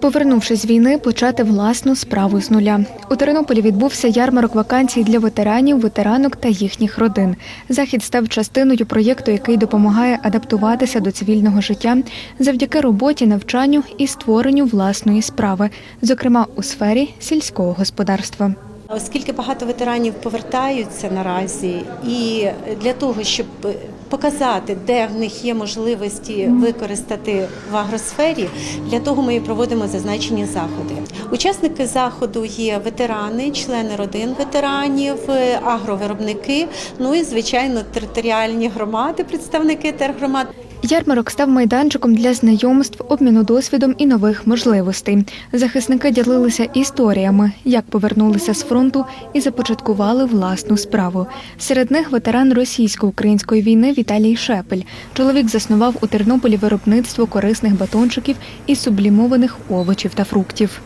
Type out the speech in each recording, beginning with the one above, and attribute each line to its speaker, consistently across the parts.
Speaker 1: Повернувшись з війни, почати власну справу з нуля. У Тернополі відбувся ярмарок вакансій для ветеранів, ветеранок та їхніх родин. Захід став частиною проєкту, який допомагає адаптуватися до цивільного життя завдяки роботі, навчанню і створенню власної справи, зокрема у сфері сільського господарства.
Speaker 2: Оскільки багато ветеранів повертаються наразі, і для того, щоб показати, де в них є можливості використати в агросфері, для того ми і проводимо зазначені заходи. Учасники заходу є ветерани, члени родин ветеранів, агровиробники, ну і звичайно територіальні громади, представники тергромад.
Speaker 1: Ярмарок став майданчиком для знайомств, обміну досвідом і нових можливостей. Захисники ділилися історіями, як повернулися з фронту і започаткували власну справу. Серед них ветеран російсько-української війни Віталій Шепель. Чоловік заснував у Тернополі виробництво корисних батончиків із сублімованих овочів та фруктів.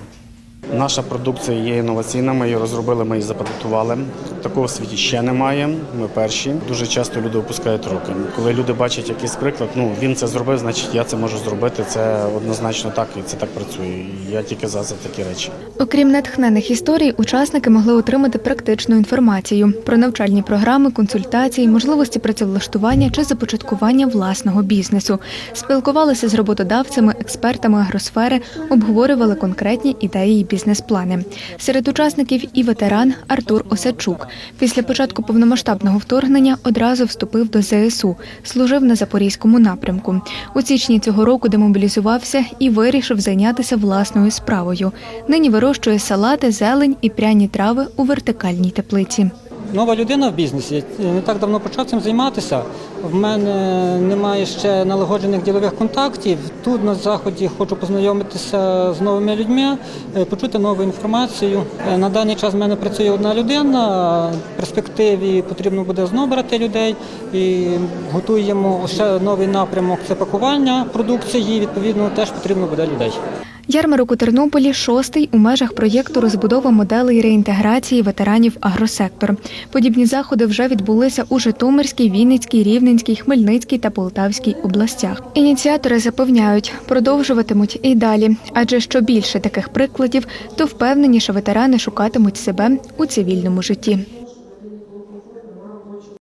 Speaker 3: Наша продукція є інноваційна, ми її розробили, ми її запатентували. Такого в світі ще немає. Ми перші. Дуже часто люди опускають руки. Коли люди бачать якийсь приклад, ну він це зробив, значить я це можу зробити. Це однозначно так, і це так працює. Я тільки за, за такі речі.
Speaker 1: Окрім натхнених історій, учасники могли отримати практичну інформацію про навчальні програми, консультації, можливості працевлаштування чи започаткування власного бізнесу. Спілкувалися з роботодавцями, експертами агросфери, обговорювали конкретні ідеї і бізнес-плани. Серед учасників і ветеран Артур Осадчук. Після початку повномасштабного вторгнення одразу вступив до ЗСУ, служив на запорізькому напрямку. У січні цього року демобілізувався і вирішив зайнятися власною справою. Нині вирощує салати, зелень і пряні трави у вертикальній теплиці.
Speaker 4: Нова людина в бізнесі. Я Не так давно почав цим займатися. В мене немає ще налагоджених ділових контактів. Тут на заході хочу познайомитися з новими людьми, е, почути нову інформацію. Е, На даний час в мене працює одна людина. В перспективі потрібно буде знову брати людей і готуємо ще новий напрямок. Це пакування продукції. Відповідно, теж потрібно буде людей.
Speaker 1: Ярмарок у Тернополі шостий у межах проєкту розбудова моделей реінтеграції ветеранів агросектор. Подібні заходи вже відбулися у Житомирській, Вінницькій, Рівненській, Хмельницькій та Полтавській областях. Ініціатори запевняють, продовжуватимуть і далі, адже що більше таких прикладів, то впевненіше ветерани шукатимуть себе у цивільному житті.